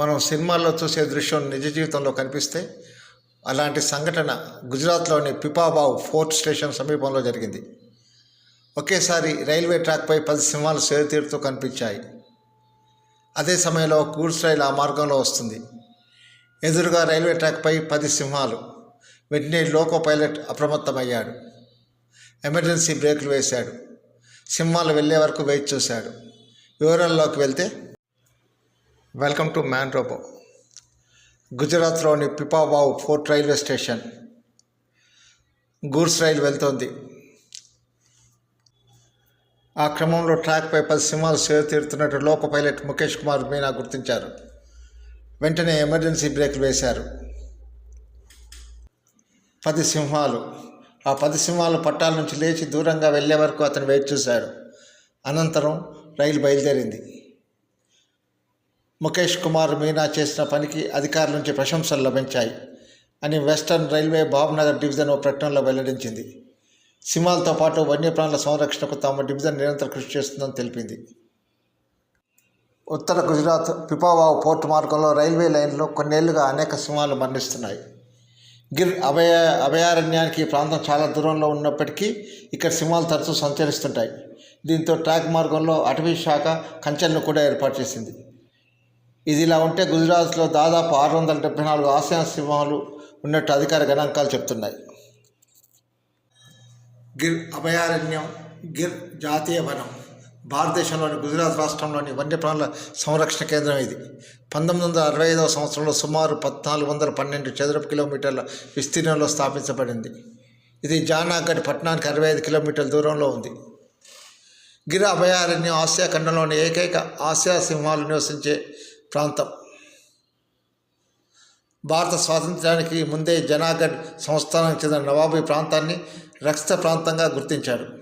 మనం సినిమాల్లో చూసే దృశ్యం నిజ జీవితంలో కనిపిస్తే అలాంటి సంఘటన గుజరాత్లోని పిపాబావ్ ఫోర్త్ స్టేషన్ సమీపంలో జరిగింది. ఒకేసారి రైల్వే ట్రాక్పై పది సింహాలు సేరుతీరుతూ కనిపించాయి. అదే సమయంలో గూడ్స్ రైలు ఆ మార్గంలో వస్తుంది. ఎదురుగా రైల్వే ట్రాక్పై పది సింహాలు. వెంటనే లోకో పైలట్ అప్రమత్తమయ్యాడు. ఎమర్జెన్సీ బ్రేకులు వేశాడు. సింహాలు వెళ్ళే వరకు వెయిట్ చూశాడు. వివరాల్లోకి వెళ్తే వెల్కమ్ టు మ్యాన్ రోబో గుజరాత్లోని Pipavav port railway station goods rail వెళ్తోంది. ఆ క్రమంలో ట్రాక్పై పది సింహాలు సేవ తీరుతున్నట్టు లోప పైలట్ ముఖేష్ కుమార్ మీనా గుర్తించారు. వెంటనే ఎమర్జెన్సీ బ్రేకులు వేశారు. పది సింహాలు. ఆ పది సింహాలు పట్టాల నుంచి లేచి దూరంగా వెళ్ళే వరకు అతను వెయిట్ చూశాడు. అనంతరం రైలు బయలుదేరింది. ముఖేష్ కుమార్ మీనా చేసిన పనికి అధికారుల నుంచి ప్రశంసలు లభించాయి అని వెస్టర్న్ రైల్వే బాబునగర్ డివిజన్ ఓ ప్రకటనలో వెల్లడించింది. సింహాలతో పాటు వన్యప్రాణుల సంరక్షణకు తమ డివిజన్ నిరంతర కృషి చేస్తుందని తెలిపింది. ఉత్తర గుజరాత్ పిపావావ్ పోర్టు మార్గంలో రైల్వే లైన్లో కొన్నేళ్ళుగా అనేక సింహాలు మరణిస్తున్నాయి. గిర్ అభయ అభయారణ్యానికి ఈ ప్రాంతం చాలా దూరంలో ఉన్నప్పటికీ ఇక్కడ సింహాలు తరచూ సంచరిస్తుంటాయి. దీంతో ట్రాక్ మార్గంలో అటవీ శాఖ కంచెలను కూడా ఏర్పాటు చేసింది. ఇది ఇలా ఉంటే గుజరాత్లో దాదాపు ఆరు వందల డెబ్బై నాలుగు ఆసియా సింహాలు ఉన్నట్టు అధికార గణాంకాలు చెప్తున్నాయి. గిర్ అభయారణ్యం గిర్ జాతీయ వనం. భారతదేశంలోని గుజరాత్ రాష్ట్రంలోని వన్యప్రాణుల సంరక్షణ కేంద్రం ఇది. పంతొమ్మిది వందల అరవై ఐదవ సంవత్సరంలో సుమారు పద్నాలుగు వందల పన్నెండు చదరపు కిలోమీటర్ల విస్తీర్ణంలో స్థాపించబడింది. ఇది జానాగఢ్ పట్టణానికి అరవై ఐదు కిలోమీటర్ల దూరంలో ఉంది. గిర్ అభయారణ్యం ఆసియా ఖండంలోని ఏకైక ఆసియా సింహాలు నివసించే ప్రాంతం. భారత స్వాతంత్రానికి ముందే జనాగఢ్ సంస్థానానికి చెందిన నవాబీ ప్రాంతాన్ని రక్షిత ప్రాంతంగా గుర్తించాడు.